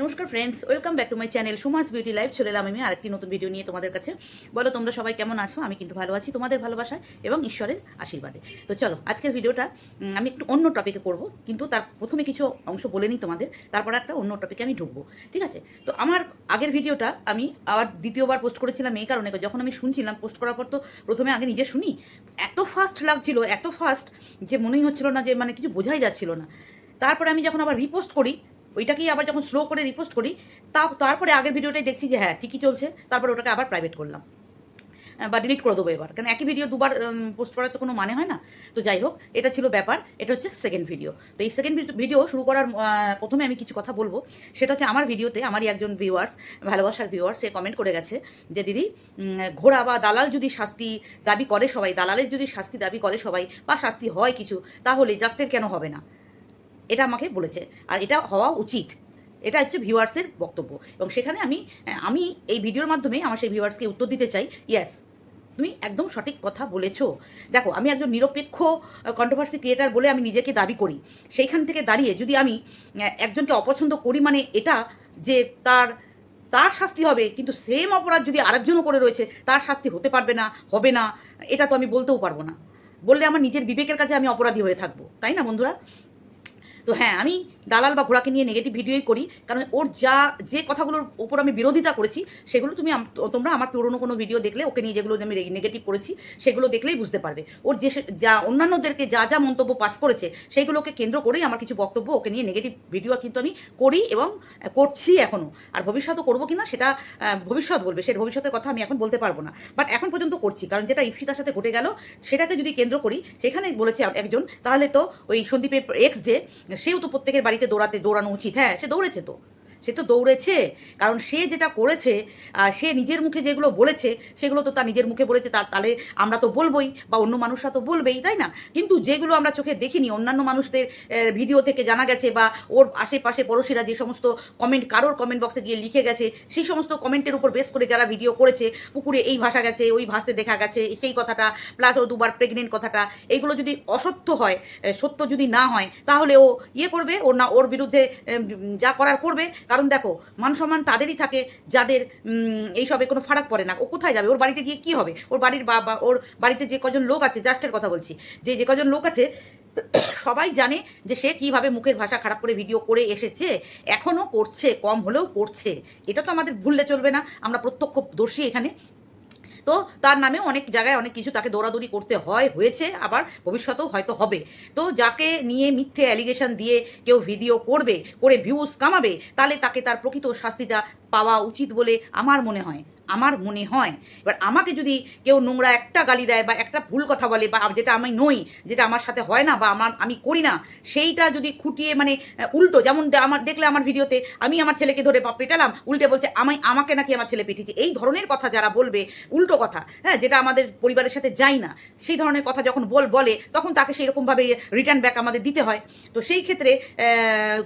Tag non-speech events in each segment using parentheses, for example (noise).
নমস্কার friends welcome back to my channel Suma's beauty life চলে এলাম আমি আরেকটি নতুন ভিডিও নিয়ে তোমাদের কাছে। বলো, তোমরা সবাই কেমন আছো? আমি কিন্তু ভালো আছি, তোমাদের ভালোবাসায় এবং ঈশ্বরের আশীর্বাদে। তো চলো, আজকের ভিডিওটা আমি একটু অন্য টপিকে করব, কিন্তু তার প্রথমে কিছু অংশ বলে নিই তোমাদের, তারপর একটা অন্য টপিকে আমি ঢুকবো, ঠিক আছে? তো আমার আগের ভিডিওটা আমি আবার দ্বিতীয়বার পোস্ট করেছিলাম এই কারণে, যখন আমি শুনছিলাম পোস্ট করার পর তো প্রথমে আগে নিজে শুনি, এত ফাস্ট লাগছিল, এত ফাস্ট যে মনেই হচ্ছিল না যে মানে কিছু বোঝাই যাচ্ছিল না। তারপরে আমি যখন আবার রিপোস্ট করি ওইটাকেই আবার যখন স্লো করে রিপোস্ট করি তা তারপরে আগের ভিডিওটাই দেখছি যে হ্যাঁ ঠিকই চলছে। তারপরে ওটাকে আবার প্রাইভেট করলাম। বা ডিলিট করে দেবো এবার। কারণ একই ভিডিও দুবার পোস্ট করার তো কোনো মানে হয় না। তো যাই হোক, এটা ছিল ব্যাপার। এটা হচ্ছে সেকেন্ড ভিডিও তো এই সেকেন্ড ভিডিও শুরু করার প্রথমে আমি কিছু কথা বলব। সেটা হচ্ছে আমার ভিডিওতে আমারই একজন ভিউয়ার্স ভালোবাসার ভিউয়ার্স সে কমেন্ট করে গেছে যে, দিদি ঘোড়া বা দালাল যদি শাস্তি দাবি করে সবাই, দালালের যদি শাস্তি দাবি করে সবাই, বা শাস্তি হয় কিছু, তাহলে জাস্টের কেন হবে না? এটা আমাকে বলেছে। আর এটা হওয়া উচিত। এটা হচ্ছে ভিউয়ার্সের বক্তব্য। এবং সেখানে আমি আমি এই ভিডিওর মাধ্যমে আমার সেই ভিউয়ার্সকে উত্তর দিতে চাই ইয়েস তুমি একদম সঠিক কথা বলেছ। দেখো, আমি একজন নিরপেক্ষ কন্ট্রোভার্সি ক্রিয়েটার বলে আমি নিজেকে দাবি করি। সেইখান থেকে দাঁড়িয়ে যদি আমি একজনকে অপছন্দ করি মানে এটা যে তার তার শাস্তি হবে, কিন্তু সেম অপরাধ যদি আরেকজনও করে রয়েছে, তার শাস্তি হতে পারবে না, হবে না, এটা তো আমি বলতেও পারব না। বললে আমার নিজের বিবেকের কাছে আমি অপরাধী হয়ে থাকব। তাই না বন্ধুরা? তো হ্যাঁ আমি দালাল বা ঘোড়াকে নিয়ে নেগেটিভ ভিডিওই করি, কারণ ওর যা, যে কথাগুলোর উপর আমি বিরোধিতা করেছি, সেগুলো তুমি তোমরা আমার পুরোনো কোনো ভিডিও দেখলে, ওকে নিয়ে যেগুলো আমি নেগেটিভ করেছি, সেগুলো দেখলেই বুঝতে পারবে। ওর যে যা অন্যান্যদেরকে যা যা মন্তব্য পাস করেছে, সেইগুলোকে কেন্দ্র করেই আমার কিছু বক্তব্য ওকে নিয়ে নেগেটিভ ভিডিও কিন্তু আমি করি এবং করছি এখনও আর ভবিষ্যতও করব কিনা সেটা ভবিষ্যৎ বলবে, সে ভবিষ্যতের কথা আমি এখন বলতে পারব না। বাট এখন পর্যন্ত করছি, কারণ যেটা ইফিতার সাথে ঘটে গেল, সেটাকে যদি কেন্দ্র করি, সেখানে বলেছে একজন, তাহলে তো ওই সন্দীপের এক্স যে, সেও তো প্রত্যেকের বাড়িতে দৌড়াতে দৌড়ানো উচিত। হ্যাঁ সে দৌড়েছে তো। সে তো দৌড়েছে, কারণ সে যেটা করেছে সে নিজের মুখে যেগুলো বলেছে, সেগুলো তো তার নিজের মুখে বলেছে তার তাহলে আমরা তো বলবোই বা অন্য মানুষরা তো বলবেই, তাই না? কিন্তু যেগুলো আমরা চোখে দেখিনি, অন্যান্য মানুষদের ভিডিও থেকে জানা গেছে বা ওর আশেপাশে পড়োশিরা যে সমস্ত কমেন্ট কারোর কমেন্ট বক্সে গিয়ে লিখে গেছে, সেই সমস্ত কমেন্টের উপর বেস করে যারা ভিডিও করেছে, পুকুরে এই ভাষা গেছে, ওই ভাসতে দেখা গেছে, সেই কথাটা প্লাস ও দুবার প্রেগনেন্ট কথাটা, এইগুলো যদি অসত্য হয় সত্য যদি না হয়, তাহলে ও ইয়ে করবে, ওর না, ওর বিরুদ্ধে যা করার করবে কারণ দেখো মান সম্মান তাদেরই থাকে যাদের এইসবে কোনো ফারাক পড়ে না। ও কোথায় যাবে? ওর বাড়িতে গিয়ে কি হবে? ওর বাড়ির বা ওর বাড়িতে যে কজন লোক আছে জাস্টের কথা বলছি। যে যে কজন লোক আছে, (coughs) সবাই জানে যে সে কীভাবে মুখের ভাষা খারাপ করে ভিডিও করে এসেছে, এখনও করছে, কম হলেও করছে। এটা তো আমাদের ভুললে চলবে না। আমরা প্রত্যক্ষ দোষী এখানে। তো তার নামে অনেক জায়গায় অনেক কিছু তাকে দৌড়াদৌড়ি করতে হয়, হয়েছে, আবার ভবিষ্যতেও হয়তো হবে। তো যাকে নিয়ে মিথ্যে অ্যালিগেশন দিয়ে কেউ ভিডিও করবে, করে ভিউজ কামাবে, তাহলে তাকে তার প্রকৃত শাস্তিটা পাওয়া উচিত বলে আমার মনে হয়, আমার মনে হয়। এবার আমাকে যদি কেউ নোংরা একটা গালি দেয় বা একটা ভুল কথা বলে বা যেটা আমি নই, যেটা আমার সাথে হয় না বা আমার, আমি করি না, সেইটা যদি খুঁটিয়ে মানে উল্টো যেমন আমার, দেখলে আমার ভিডিওতে, আমি আমার ছেলেকে ধরে পেটালাম, উল্টে বলছে, আমি, আমাকে নাকি আমার ছেলে পেটিছে এই ধরনের কথা যারা বলবে, উল্টো কথা হ্যাঁ যেটা আমাদের পরিবারের সাথে যায় না, সেই ধরনের কথা যখন বল, বলে, তখন তাকে সেই রকমভাবে রিটার্ন ব্যাক আমাদের দিতে হয়। তো সেই ক্ষেত্রে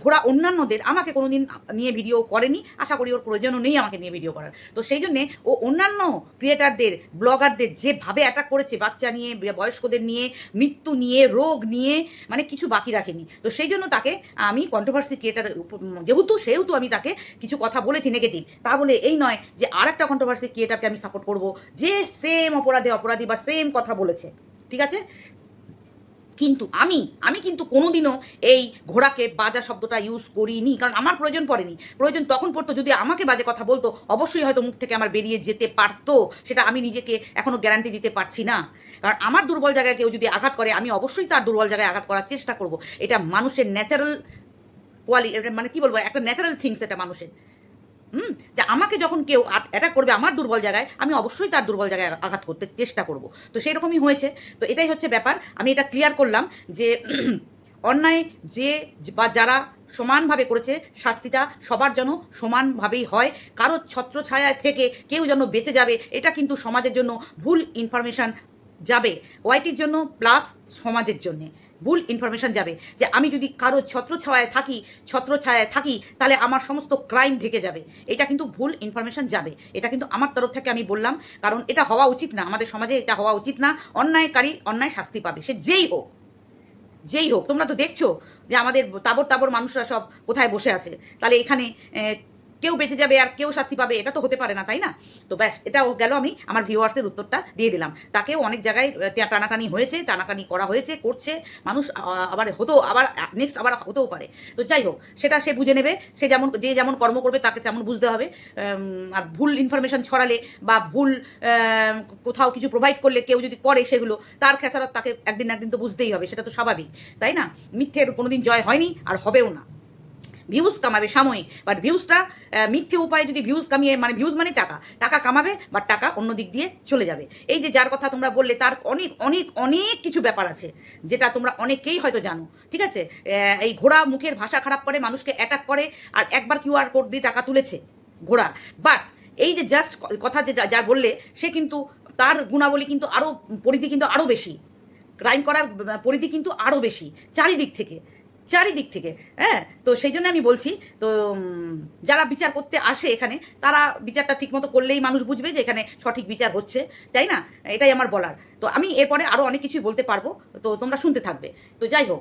ঘোড়া অন্যান্যদের আমাকে কোনোদিন নিয়ে ভিডিও করেনি, আশা করি ওর প্রয়োজনও নেই আমাকে নিয়ে ভিডিও করার। তো সেই জন্যে ও অন্যান্য ক্রিয়েটারদের ব্লগারদের যেভাবে অ্যাটাক করেছে বাচ্চা নিয়ে, বয়স্কদের নিয়ে, মৃত্যু নিয়ে, রোগ নিয়ে মানে কিছু বাকি রাখেনি। তো সেই জন্য তাকে আমি কন্ট্রোভার্সি ক্রিয়েটার যেহেতু, সেহেতু আমি তাকে কিছু কথা বলেছি নেগেটিভ তা বলে এই নয় যে আর একটা কন্ট্রোভার্সি ক্রিয়েটারকে আমি সাপোর্ট করব। যে সেম অপরাধে অপরাধী বা সেম কথা বলেছে। ঠিক আছে? কিন্তু আমি আমি কিন্তু কোনোদিনও এই ঘোড়াকে বাজা শব্দটা ইউজ করিনি, কারণ আমার প্রয়োজন পড়েনি। প্রয়োজন তখন পড়তো যদি আমাকে বাজে কথা বলতো, অবশ্যই হয়তো মুখ থেকে আমার বেরিয়ে যেতে পারতো। সেটা আমি নিজেকে এখনও গ্যারান্টি দিতে পারছি না। কারণ আমার দুর্বল জায়গায় কেউ যদি আঘাত করে, আমি অবশ্যই তার দুর্বল জায়গায় আঘাত করার চেষ্টা করব। এটা মানুষের ন্যাচারাল কোয়ালি মানে কি বলব? একটা ন্যাচারাল থিংস এটা মানুষের। হুম, যে আমাকে যখন কেউ অ্যাটাক করবে আমার দুর্বল জায়গায়, আমি অবশ্যই তার দুর্বল জায়গায় আঘাত করতে চেষ্টা করব। তো সেই রকমই হয়েছে। তো এটাই হচ্ছে ব্যাপার। আমি এটা ক্লিয়ার করলাম যে (clears throat) অন্যায় যে বা যারা সমানভাবে করেছে শাস্তিটা, সবার যেন সমানভাবেই হয়। কারোর ছত্রছায়ায় থেকে কেউ যেন বেঁচে যাবে, এটা কিন্তু সমাজের জন্য ভুল ইনফরমেশান যাবে। ওয়াইটির জন্য প্লাস সমাজের জন্যে। ভুল ইনফরমেশন যাবে। যে আমি যদি কারও ছত্রছায়ায় থাকি ছত্রছায়ায় থাকি, তাহলে আমার সমস্ত ক্রাইম ঢেকে যাবে। এটা কিন্তু ভুল ইনফরমেশন যাবে। এটা কিন্তু আমার তরফ থেকে আমি বললাম, কারণ এটা হওয়া উচিত না। আমাদের সমাজে এটা হওয়া উচিত না। অন্যায়কারী অন্যায় শাস্তি পাবে। সে যেই হোক যেই হোক, তোমরা তো দেখছ যে আমাদের তাবর তাবর মানুষরা সব কোথায় বসে আছে। তাহলে এখানে কেউ বেঁচে যাবে আর কেউ শাস্তি পাবে, এটা তো হতে পারে না, তাই না? তো ব্যাস এটাও গেল, আমি আমার ভিউয়ার্সের উত্তরটা দিয়ে দিলাম। তাকেও অনেক জায়গায় টানাটানি হয়েছে, টানাটানি করা হয়েছে, করছে, মানুষ আবার হতো আবার নেক্সট আবার হতেও পারে। তো যাই হোক, সেটা সে বুঝে নেবে, সে যেমন, যে যেমন কর্ম করবে, তাকে তেমন বুঝতে হবে। আর ভুল ইনফরমেশন ছড়ালে বা ভুল কোথাও কিছু প্রোভাইড করলে, কেউ যদি করে সেগুলো, তার খেসারত তাকে একদিন একদিন তো বুঝতেই হবে, সেটা তো স্বাভাবিক, তাই না? মিথ্যের কোনোদিন জয় হয়নি, আর হবেও না। ভিউজ কামাবে সাময়িক। বাট ভিউজটা মিথ্যে উপায়ে যদি ভিউজ কামিয়ে মানে ভিউজ মানে টাকা। টাকা কামাবে বাট টাকা অন্য দিক দিয়ে চলে যাবে। এই যে যার কথা তোমরা বললে, তার অনেক অনেক অনেক কিছু ব্যাপার আছে, যেটা তোমরা অনেকেই হয়তো জানো। ঠিক আছে? এই ঘোড়া মুখের ভাষা খারাপ করে, মানুষকে অ্যাটাক করে, আর একবার কিউআর কোড দিয়ে টাকা তুলেছে ঘোড়া। বাট এই যে জাস্ট কথা যে যা বললে, সে কিন্তু, তার গুণাবলী কিন্তু আরও পরিধি কিন্তু আরও বেশি। ক্রাইম করার পরিধি কিন্তু আরও বেশি, চারিদিক থেকে। চারিদিক থেকে হ্যাঁ? তো সেই জন্য আমি বলছি, তো যারা বিচার করতে আসে এখানে, তারা বিচারটা ঠিকমতো করলেই মানুষ বুঝবে যে এখানে সঠিক বিচার হচ্ছে, তাই না? এটাই আমার বলার। তো আমি এরপরে আরও অনেক কিছুই বলতে পারব, তো তোমরা শুনতে থাকবে। তো যাই হোক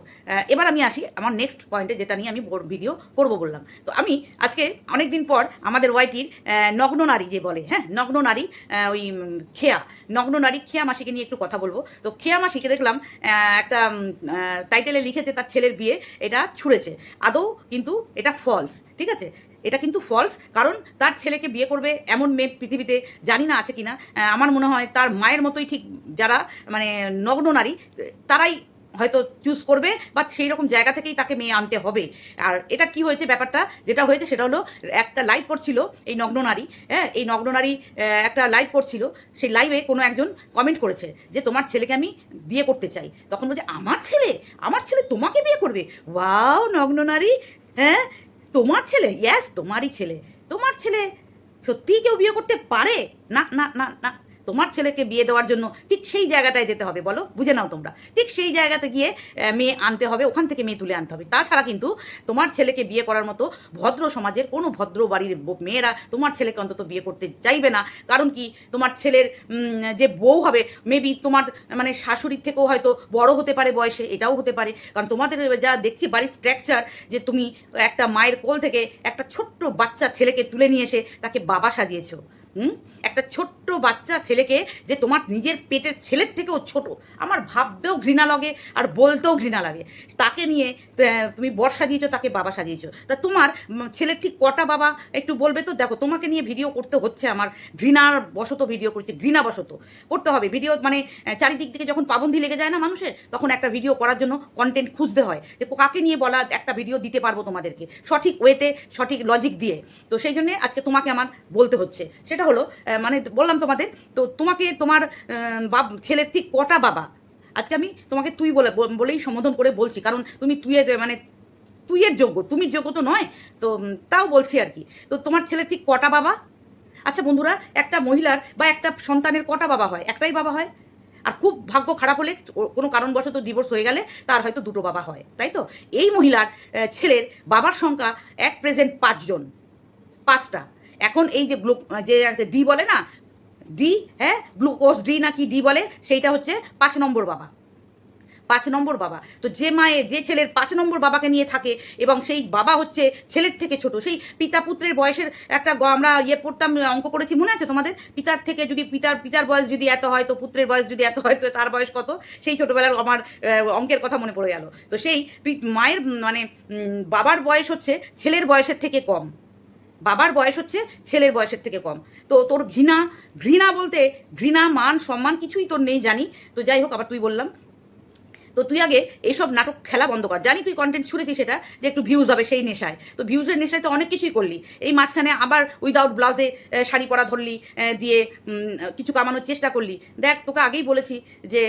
এবার আমি আসি আমার নেক্সট পয়েন্টে যেটা নিয়ে আমি ভিডিও করব বললাম। তো আমি আজকে অনেক দিন পর আমাদের ওয়াইটির নগ্ন নারী যে বলে হ্যাঁ নগ্ন নারী ওই খেয়া, নগ্ন নারী খেয়া মাসিকে নিয়ে একটু কথা বলব। তো খেয়া মাসিকে দেখলাম একটা টাইটেলে লিখেছে তার ছেলের বিয়ে, এটা ছুঁড়েছে। আদৌ কিন্তু এটা ফলস ঠিক আছে? এটা কিন্তু ফলস কারণ তার ছেলেকে বিয়ে করবে এমন মেয়ে পৃথিবীতে জানি না আছে কিনা। আহ, আমার মনে হয় তার মায়ের মতোই ঠিক যারা মানে নগ্ন নারী তারাই হয়তো চুজ করবে বা সেই রকম জায়গা থেকেই তাকে মেয়ে আনতে হবে। আর এটা কি হয়েছে ব্যাপারটা? যেটা হয়েছে সেটা হলো একটা লাইভ করছিল এই নগ্ন নারী হ্যাঁ এই নগ্ন নারী একটা লাইভ করছিল সেই লাইভে কোনো একজন কমেন্ট করেছে যে তোমার ছেলেকে আমি বিয়ে করতে চাই। তখন বলছে আমার ছেলে? আমার ছেলে তোমাকে বিয়ে করবে? ওয়াও নগ্ন নারী হ্যাঁ তোমার ছেলে? ইয়াস তোমারই ছেলে। তোমার ছেলে সত্যিই কেউ বিয়ে করতে পারে? না না না না। তোমার ছেলেকে বিয়ে দেওয়ার জন্য ঠিক সেই জায়গাটায় যেতে হবে, বলো? বুঝে নাও তোমরা। ঠিক সেই জায়গাতে গিয়ে মেয়ে আনতে হবে, ওখান থেকে মেয়ে তুলে আনতে হবে। তাছাড়া কিন্তু তোমার ছেলেকে বিয়ে করার মতো ভদ্র সমাজের কোনো ভদ্র বাড়ির মেয়েরা তোমার ছেলেকে অন্তত বিয়ে করতে চাইবে না। কারণ কি? তোমার ছেলের যে বউ হবে মেবি তোমার মানে শাশুড়ির থেকেও হয়তো বড় হতে পারে বয়সে, এটাও হতে পারে। কারণ তোমাদের যা দেখছি বাড়ির স্ট্রাকচার যে তুমি একটা মায়ের কোল থেকে একটা ছোট্ট বাচ্চা ছেলেকে তুলে নিয়ে এসে তাকে বাবা সাজিয়েছো। হুম? একটা ছোট্ট বাচ্চা ছেলেকে যে তোমার নিজের পেটের ছেলের থেকেও ছোট। আমার ভাবতেও ঘৃণা লাগে আর বলতেও ঘৃণা লাগে। তাকে নিয়ে তুমি বর সাজিয়েছো, তাকে বাবা সাজিয়েছো। তা তোমার ছেলের ঠিক কটা বাবা? একটু বলবে তো? দেখো, তোমাকে নিয়ে ভিডিও করতে হচ্ছে আমার। ঘৃণার বশত ভিডিও করছি ঘৃণা বশত করতে হবে। ভিডিও মানে চারিদিক থেকে যখন পাবন্ধি লেগে যায় না মানুষের, তখন একটা ভিডিও করার জন্য কন্টেন্ট খুঁজতে হয়। যে কাকে নিয়ে বলা একটা ভিডিও দিতে পারব তোমাদেরকে? সঠিক ওয়েতে সঠিক লজিক দিয়ে। তো সেই জন্যে আজকে তোমাকে আমার বলতে হচ্ছে। সেটা হলো মানে বললাম তোমাদের, তো তোমাকে তোমার বাব, ছেলের ঠিক কটা বাবা? আজকে আমি তোমাকে তুই বলে বলেই সম্বোধন করে বলছি, কারণ তুমি তুইয়ের মানে তুইয়ের যোগ্য, তুমি যোগ্য তো নয়, তো তাও বলছি আর কি। তো তোমার ছেলের ঠিক কটা বাবা? আচ্ছা বন্ধুরা, একটা মহিলার বা একটা সন্তানের কটা বাবা হয়? একটাই বাবা হয়? আর খুব ভাগ্য খারাপ হলে কোনো কারণবশত ডিভোর্স হয়ে গেলে তার হয়তো দুটো বাবা হয়, তাই তো? এই মহিলার ছেলের বাবার সংখ্যা এক প্রেজেন্ট পাঁচজন, পাঁচটা। এখন এই যে যে ডি বলে না? ডি হ্যাঁ? গ্লুকোজ ডি না কি ডি বলে? সেইটা হচ্ছে পাঁচ নম্বর বাবা। পাঁচ নম্বর বাবা। তো যে মায়ে, যে ছেলের পাঁচ নম্বর বাবাকে নিয়ে থাকে এবং সেই বাবা হচ্ছে ছেলের থেকে ছোট, সেই পিতা পুত্রের বয়সের একটা আমরা ইয়ে পড়তাম, অঙ্ক করেছি, মনে আছে তোমাদের? পিতার থেকে যদি পিতার পিতার বয়স যদি এত হয়, তো পুত্রের বয়স যদি এত হয়, তো তার বয়স কত? সেই ছোটোবেলার আমার অঙ্কের কথা মনে পড়ে গেল। তো সেই মায়ের মানে বাবার বয়স হচ্ছে ছেলের বয়সের থেকে কম। বাবার বয়স হচ্ছে, ছেলের বয়সের থেকে কম। তো তোর ঘৃণা ঘৃণা বলতে, ঘৃণা, মান, সম্মান কিছুই তোর নেই জানি। তো যাই হোক, আবার তুই বললাম। তো তুই আগে এইসব নাটক খেলা বন্ধ কর। জানি তুই কন্টেন্ট ছুড়েছিস সেটা, যে একটু ভিউজ হবে সেই নেশায়। তো ভিউজের নেশায় তো অনেক কিছুই করলি। এই মাঝখানে আবার উইদাউট ব্লাউজে শাড়ি পরা ধরলি দিয়ে কিছু কামানোর চেষ্টা করলি। দেখ, তোকে আগেই বলেছি যে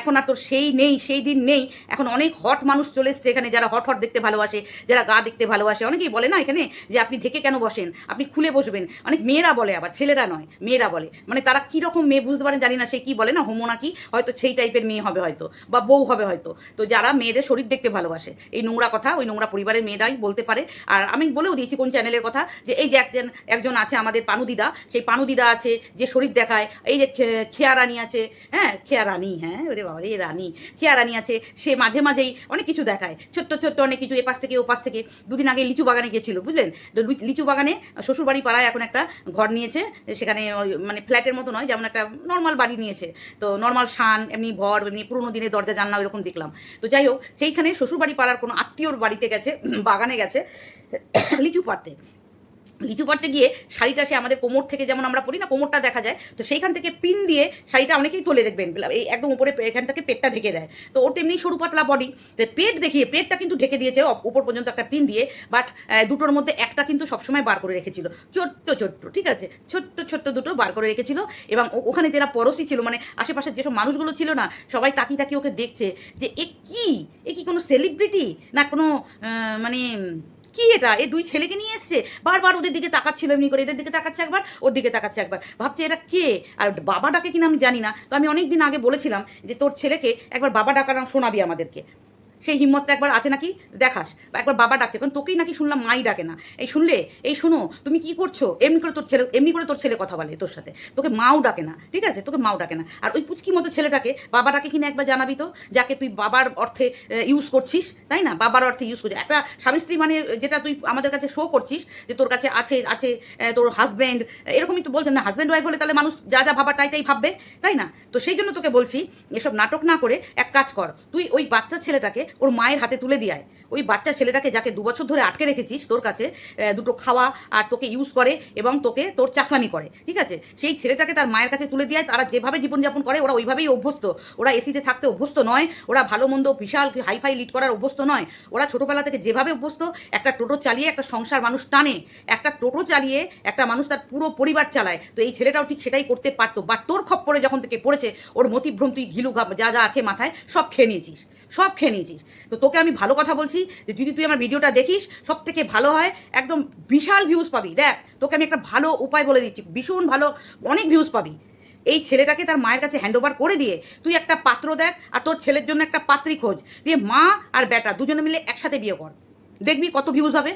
এখন আর তোর সেই নেই, সেই দিন নেই। এখন অনেক হট মানুষ চলে এসছে এখানে যারা হট হট দেখতে ভালোবাসে, যারা গা দেখতে ভালোবাসে। অনেকেই বলে না এখানে যে আপনি ঢেকে কেন বসেন? আপনি খুলে বসবেন। অনেক মেয়েরা বলে আবার, ছেলেরা নয়, মেয়েরা বলে। মানে তারা কীরকম মেয়ে বুঝতে পারেন জানি না সে কি বলে না, হোমো নাকি হয়তো সেই টাইপের মেয়ে হবে হয়তো। বা বউ হবে হয়তো। তো যারা মেয়েদের শরীর দেখতে ভালোবাসে, এই নোংরা কথা, ওই নোংরা পরিবারের মেয়েরাই বলতে পারে। আর আমি বলেও দিয়েছি কোন চ্যানেলের কথা, যে এই যে একজন একজন আছে আমাদের পানুদিদা সেই পানুদিদা আছে, যে শরীর দেখায়, এই যে খেয়া রানী আছে হ্যাঁ খেয়া রানী হ্যাঁ ওরে বাবা রে, রানী, খেয়া রানী আছে, সে মাঝে মাঝেই অনেক কিছু দেখায়, ছোট্ট ছোট্ট অনেক কিছু এপাশ থেকে ওপাশ থেকে। দুদিন আগে লিচু বাগানে গেছিল, বুঝলেন? লিচু বাগানে শ্বশুরবাড়ি পাড়ায় এখন একটা ঘর নিয়েছে, সেখানে মানে ফ্ল্যাটের মতো নয়, যেমন একটা নর্মাল বাড়ি নিয়েছে। তো নর্মাল শান, এমনি ঘর, এমনি পুরোনো দিনের দরজা জানলা এরকম দেখলাম। তো যাই হোক, সেইখানে শ্বশুরবাড়ি পাড়ার কোনো আত্মীয়র বাড়িতে গেছে বাগানে গেছে, লিচু পাড়তে। লিচু পাড়তে গিয়ে শাড়িটা সে আমাদের কোমর থেকে যেমন আমরা পরি না, কোমরটা দেখা যায়, তো সেইখান থেকে পিন দিয়ে শাড়িটা অনেকেই তোলে দেখবেন এই একদম উপরে এখানটাকে পেটটা ঢেকে দেয়। তো ওর তেমনি সরু পাতলা বডি তো পেট দেখিয়ে, পেটটা কিন্তু ঢেকে দিয়েছে উপর পর্যন্ত একটা পিন দিয়ে বাট দুটোর মধ্যে একটা কিন্তু সবসময় বার করে রেখেছিল। ছোট্ট ছোট্ট, ঠিক আছে? ছোট্ট ছোট্ট দুটো বার করে রেখেছিল, এবং ওখানে যারা পড়োশি ছিল মানে আশেপাশে যেসব মানুষগুলো ছিল না, সবাই তাকিয়ে তাকিয়ে ওকে দেখছে যে, এ কি? এ কি কোনো সেলিব্রিটি না কোনো মানে কি এটা? এ দুই ছেলেকে নিয়ে এসছে? বারবার ওদের দিকে তাকাচ্ছিল, এমনি করে এদের দিকে তাকাচ্ছে একবার, ওর দিকে তাকাচ্ছে একবার। ভাবছে এরা কে? আর বাবা ডাকে কিনা আমি জানি না। তো আমি অনেক দিন আগে বলেছিলাম যে তোর ছেলেকে একবার বাবা ডাকার শোনাবি আমাদেরকে। সেই হিম্মতটা একবার আছে নাকি? দেখাস। বা একবার বাবা ডাকছে কারণ তোকেই নাকি শুনলাম মাই ডাকে না। এই শুনলে? এই শোনো, তুমি কি করছ? এমনি করে তোর ছেলে, এমনি করে তোর ছেলে কথা বলে তোর সাথে। তোকে মাও ডাকে না, ঠিক আছে? তোকে মাও ডাকে না। আর ওই পুচকি মতো ছেলেটাকে বাবা ডাকে কিনা একবার জানাবি তো? যাকে তুই বাবার অর্থে ইউজ করছিস, তাই না? বাবার অর্থে ইউজ করছিস। একটা স্বামী স্ত্রী মানে যেটা তুই আমাদের কাছে শো করছিস যে তোর কাছে আছে আছে তোর হাজব্যান্ড এরকমই তো বলছেন না হাজব্যান্ড ওয়াইফ বলে তাহলে মানুষ যা যা ভাবার তাই তাই ভাববে, তাই না? তো সেই জন্য তোকে বলছি, এসব নাটক না করে এক কাজ কর। তুই ওই বাচ্চা ছেলেটাকে ওর মায়ের হাতে তুলে দিয়ে ওই বাচ্চা ছেলেটাকে যাকে দু বছর ধরে আটকে রেখেছিস তোর কাছে দুটো খাওয়া আর তোকে ইউজ করে এবং তোকে তোর চাকরামি করে, ঠিক আছে? সেই ছেলেটাকে তার মায়ের কাছে তুলে দিয়ে তারা যেভাবে জীবনযাপন করে, ওরা ওইভাবেই অভ্যস্ত। ওরা এসিতে থাকতে অভ্যস্ত নয়। ওরা ভালো মন্দ বিশাল হাইফাই লিড করার অভ্যস্ত নয়। ওরা ছোটোবেলা থেকে যেভাবে অভ্যস্ত, একটা টোটো চালিয়ে একটা সংসার মানুষ টানে। একটা টোটো চালিয়ে একটা মানুষ তার পুরো পরিবার চালায়। তো এই ছেলেটাও ঠিক সেটাই করতে পারতো। বাট তোর খপ্পরে যখন থেকে পড়েছে, ওর মতিভ্রম তুই ঘিলু যা যা আছে মাথায়, সব খেয়ে নিয়েছিস। সব খেয়ে নিয়েছিস। তো তোকে আমি ভালো কথা বলছি যে যদি তুই আমার ভিডিওটা দেখিস সব থেকে ভালো হয়, একদম বিশাল ভিউজ পাবি। দেখ, তোকে আমি একটা ভালো উপায় বলে দিচ্ছি, ভীষণ ভালো, অনেক ভিউজ পাবি। এই ছেলেটাকে তার মায়ের কাছে হ্যান্ড ওভার করে দিয়ে তুই একটা পাত্র দেখ আর তোর ছেলের জন্য একটা পাত্রী খোঁজ। দিয়ে মা আর বেটা দুজনে মিলে একসাথে বিয়ে কর। দেখবি কত ভিউজ হবে।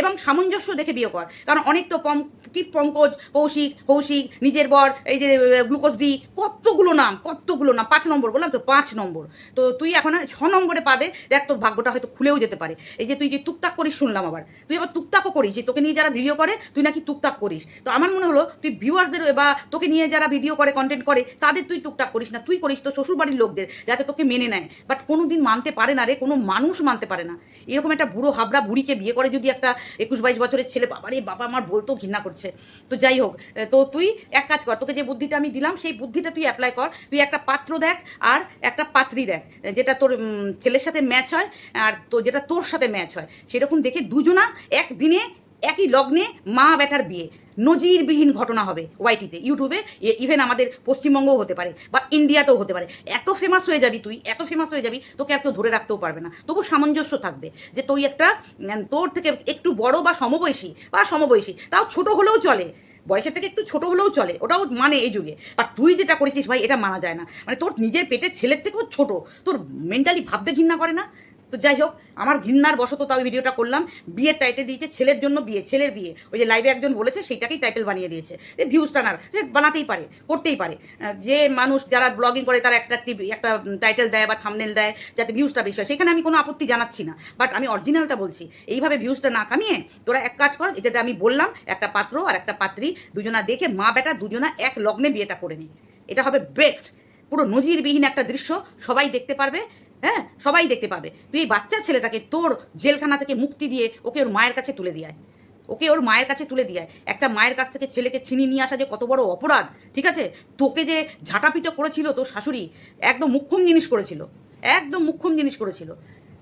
এবং সামঞ্জস্য দেখে বিয়ে কর। কারণ অনেক তো পম কি পঙ্কজ কৌশিক কৌশিক, নিজের বর, এই যে গ্লুকোজ ডি, কতগুলো নাম কতগুলো নাম, পাঁচ নম্বর, বললাম তো, পাঁচ নম্বর। তো তুই এখন ছ নম্বরে পাদে দেখ তোর ভাগ্যটা হয়তো খুলেও যেতে পারে। এই যে তুই যে টুকটাক করিস, শুনলাম আবার। তুই আবার টুকটাকও করিস, যে তোকে নিয়ে যারা ভিডিও করে, তুই নাকি টুকটাক করিস। তো আমার মনে হলো, তুই ভিউয়ার্সদের বা তোকে নিয়ে যারা ভিডিও করে কন্টেন্ট করে, তাদের তুই টুকটাক করিস না। তুই করিস তো শ্বশুরবাড়ির লোকদের, যাতে তোকে মেনে নেয়। বাট কোনো দিন মানতে পারে না রে, কোনো মানুষ মানতে পারে না। এরকম একটা বুড়ো হাবড়া বুড়িকে বিয়ে করে যদি একটা একুশ বাইশ বছরের ছেলে বাবা রে বাবা আমার বলতেও ঘৃণা করছে। তো যাই হোক তো তুই এক কাজ কর, তোকে যে বুদ্ধিটা আমি দিলাম, সেই বুদ্ধিটা তুই অ্যাপ্লাই কর। তুই একটা পাত্র দেখ আর একটা পাত্রী দেখ যেটা তোর ছেলের সাথে ম্যাচ হয় আর তো যেটা তোর সাথে ম্যাচ হয়। সেরকম দেখে দুজনা একদিনে একই লগ্নে মা বেটার বিয়ে। নজিরবিহীন ঘটনা হবে ওয়াইটিতে, ইউটিউবে ইভেন আমাদের পশ্চিমবঙ্গও হতে পারে বা ইন্ডিয়াতেও হতে পারে। এত ফেমাস হয়ে যাবি তুই, এত ফেমাস হয়ে যাবি, তোকে এত ধরে রাখতেও পারবে না। তবু সামঞ্জস্য থাকবে যে তুই একটা তোর থেকে একটু বড় বা সমবয়সী বা সমবয়সী, তাও ছোট হলেও চলে, বয়সের থেকে একটু ছোট হলেও চলে, ওটাও মানে এই যুগে। আর তুই যেটা করেছিস ভাই, এটা মানা যায় না। মানে তোর নিজের পেটের ছেলের থেকেও ছোট, তোর মেন্টালি ভাবতে ঘৃণা করে না? তো যাই হোক, আমার ঘৃণার বশত তাও ভিডিওটা করলাম। বিয়ের টাইটেল দিয়েছে, ছেলের জন্য বিয়ে, ছেলের বিয়ে। ওই যে লাইভে একজন বলেছে, সেইটাকেই টাইটেল বানিয়ে দিয়েছে। যে ভিউজ টানার, সে বানাতেই পারে, করতেই পারে। যে মানুষ যারা ব্লগিং করে, তারা একটা টিভি একটা টাইটেল দেয় বা থামনেল দেয়, যাতে ভিউজটা বেশি হয়। সেখানে আমি কোনো আপত্তি জানাচ্ছি না। বাট আমি অরিজিনালটা বলছি, এইভাবে ভিউজটা না কামিয়ে তোরা এক কাজ কর যেটা আমি বললাম, একটা পাত্র আর একটা পাত্রী, দুজনা দেখে মা বেটা দুজনা এক লগ্নে বিয়েটা করে নি। এটা হবে বেস্ট পুরো নজিরবিহীন একটা দৃশ্য, সবাই দেখতে পারবে। হ্যাঁ সবাই দেখতে পাবে। তুই এই বাচ্চা ছেলেটাকে তোর জেলখানা থেকে মুক্তি দিয়ে ওকে ওর মায়ের কাছে তুলে দিয়ে। ওকে ওর মায়ের কাছে তুলে দিয়ে। একটা মায়ের কাছ থেকে ছেলেকে ছিনিয়ে নিয়ে আসা যে কত বড় অপরাধ, ঠিক আছে? তোকে যে ঝাঁটাপিটো করেছিল তোর শাশুড়ি, একদম মুখ্যম জিনিস করেছিল, একদম মুখ্যম জিনিস করেছিল।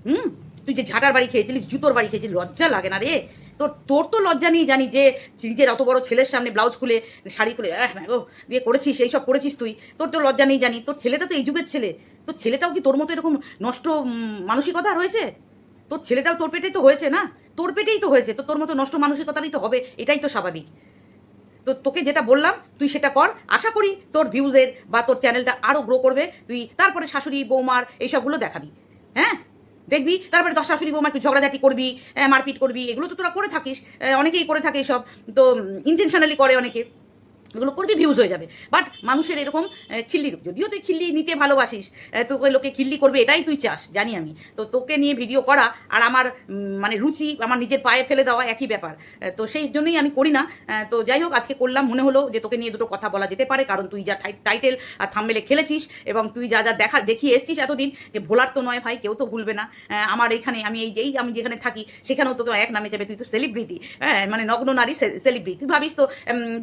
হুম? তুই যে ঝাঁটার বাড়ি খেয়েছিলিস, জুতোর বাড়ি খেয়েছিলিস, লজ্জা লাগে না রে? তোর তোর তো লজ্জা নেই জানি যে নিজের অত বড় ছেলের সামনে ব্লাউজ খুলে, শাড়ি খুলে গো দিয়ে করেছিস এই সব করেছিস তুই। তোর তো লজ্জা নেই জানি তোর ছেলেটা তো এই যুগের ছেলে। তোর ছেলেটাও কি তোর মতো এরকম নষ্ট মানসিকতা রয়েছে? তোর ছেলেটাও তোর পেটেই তো হয়েছে না? তোর পেটেই তো হয়েছে, তো তোর মতো নষ্ট মানসিকতারই তো হবে, এটাই তো স্বাভাবিক। তো তোকে যেটা বললাম, তুই সেটা কর, আশা করি তোর ভিউজের বা তোর চ্যানেলটা আরও গ্রো করবে, তুই তারপরে শাশুড়ি, বৌমার এইসবগুলো দেখাবি হ্যাঁ? দেখবি, তারপরে দশ শাশুড়ি, বৌমা একটু ঝগড়াঝাটি করবি মারপিট করবি, এগুলো তো তোরা করে থাকিস অনেকেই করে থাকে এসব তো ইন্টেনশনালি করে অনেকে। এগুলো করবি ভিউজ হয়ে যাবে। বাট মানুষের এরকম খিল্লি যদিও তুই খিল্লি নিতে ভালোবাসিস তোকে লোকে খিল্লি করবে, এটাই তুই চাস, জানি আমি। তো তোকে নিয়ে ভিডিও করা আর আমার মানে রুচি, আমার নিজের পায়ে ফেলে দেওয়া একই ব্যাপার। তো সেই জন্যই আমি করি না। তো যাই হোক, আজকে করলাম, মনে হলো যে তোকে নিয়ে দুটো কথা বলা যেতে পারে, কারণ তুই যা টাইটেল আর থাম্বেলে খেলেছিস এবং তুই যা যা দেখা, দেখিয়ে এসছিস এতদিন, যে ভোলার তো নয় ভাই, কেউ তো ভুলবে না। আমার এখানে, আমি এই যেই আমি যেখানে থাকি, সেখানেও তোকে এক নামে যাবে। তুই তো সেলিব্রিটি হ্যাঁ মানে নগ্ন নারী সেলিব্রিটি তুই ভাবিস তো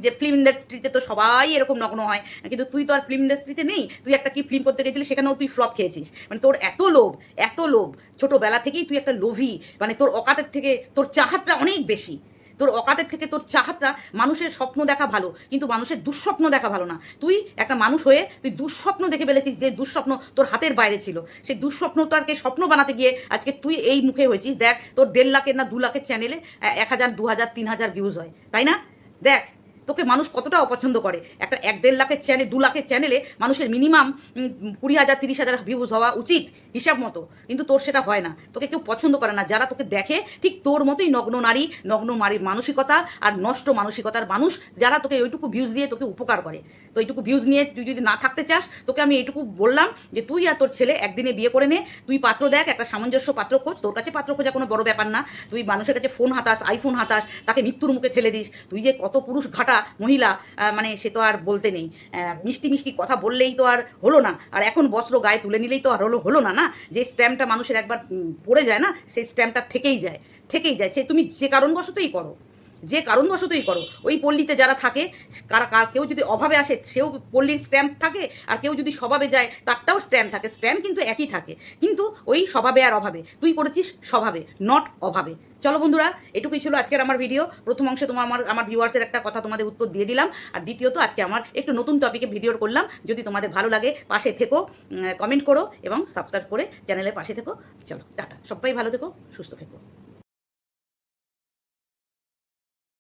যে ফিল্ম ইন্ডাস্ট্রিতে তো সবাই এরকম নগ্ন হয়। কিন্তু তুই তো আর ফিল্ম ইন্ডাস্ট্রিতে নেই। তুই একটা কি ফিল্ম করতে গেছিলি সেখানেও তুই ফ্লপ খেয়েছিস। মানে তোর এত লোভ এত লোভ, ছোটোবেলা থেকেই তুই একটা লোভী মানে তোর অকাতের থেকে তোর চাহাতটা অনেক বেশি। তোর অকাতের থেকে তোর চাহাতটা মানুষের স্বপ্ন দেখা ভালো, কিন্তু মানুষের দুঃস্বপ্ন দেখা ভালো না। তুই একটা মানুষ হয়ে তুই দুঃস্বপ্ন দেখে ফেলেছিস যে দুঃস্বপ্ন তোর হাতের বাইরে ছিল। সেই দুঃস্বপ্নটাকে স্বপ্ন বানাতে গিয়ে আজকে তুই এই মুখে হয়েছিস। দেখ, তোর দেড় লাখের না দু লাখের চ্যানেলে এক হাজার, দু হাজার, তিন হাজার ভিউজ হয়। তাই না? দেখ তোকে মানুষ কতটা অপছন্দ করে? একটা এক দেড় লাখের চ্যানেল দু লাখের চ্যানেলে মানুষের মিনিমাম কুড়ি হাজার, তিরিশ হাজার ভিউজ হওয়া উচিত, হিসাব মতো। কিন্তু তোর সেটা হয় না। তোকে কেউ পছন্দ করে না। যারা তোকে দেখে, ঠিক তোর মতোই নগ্ন নারী নগ্ন নারী মানসিকতা আর নষ্ট মানসিকতার মানুষ, যারা তোকে ওইটুকু ভিউজ দিয়ে তোকে উপকার করে। তো এইটুকু ভিউজ নিয়ে তুই যদি না থাকতে চাস, তোকে আমি এইটুকু বললাম যে তুই আর তোর ছেলে একদিনে বিয়ে করে নে। তুই পাত্র দেখ, একটা সামঞ্জস্য পাত্র খোঁজ। তোর কাছে পাত্র খোঁজা কোনো বড় ব্যাপার না। তুই মানুষের কাছে ফোন হাতাস আইফোন হাতাস, তাকে মৃত্যুর মুখে ঠেলে দিস। তুই যে কত পুরুষ ঘাটা মহিলা আহ, মানে সে তো আর বলতে নেই। মিষ্টি মিষ্টি কথা বললেই তো আর হলো না। আর এখন বস্ত্র গায়ে তুলে নিলেই তো আর হলো হলো না না? যে স্ট্যাম্পটা মানুষের একবার পড়ে যায় না সেই স্ট্যাম্পটা থেকেই যায় থেকেই যায়। সে তুমি যে কারণবশতই করো। যে কারণবশতই করো। ওই পল্লীতে যারা থাকে, কারা কেউ যদি অভাবে আসে, সেও পল্লীর স্ট্যাম্প থাকে, আর কেউ যদি স্বভাবে যায়, তারটাও স্ট্যাম্প থাকে। স্ট্যাম্প কিন্তু একই থাকে। কিন্তু ওই স্বভাবে আর অভাবে। তুই করেছিস স্বভাবে নট অভাবে। চলো বন্ধুরা, এটুকুই ছিল আজকের আমার ভিডিও প্রথম অংশে তোমার, আমার আমার ভিউয়ার্সের একটা কথা তোমাদের উত্তর দিয়ে দিলাম। আর দ্বিতীয়ত, আজকে আমার একটু নতুন টপিকে ভিডিও করলাম। যদি তোমাদের ভালো লাগে, পাশে থেকো কমেন্ট করো এবং সাবস্ক্রাইব করে চ্যানেলের পাশে থেকো। চলো, টাটা। সবাই ভালো থেকো, সুস্থ থেকো।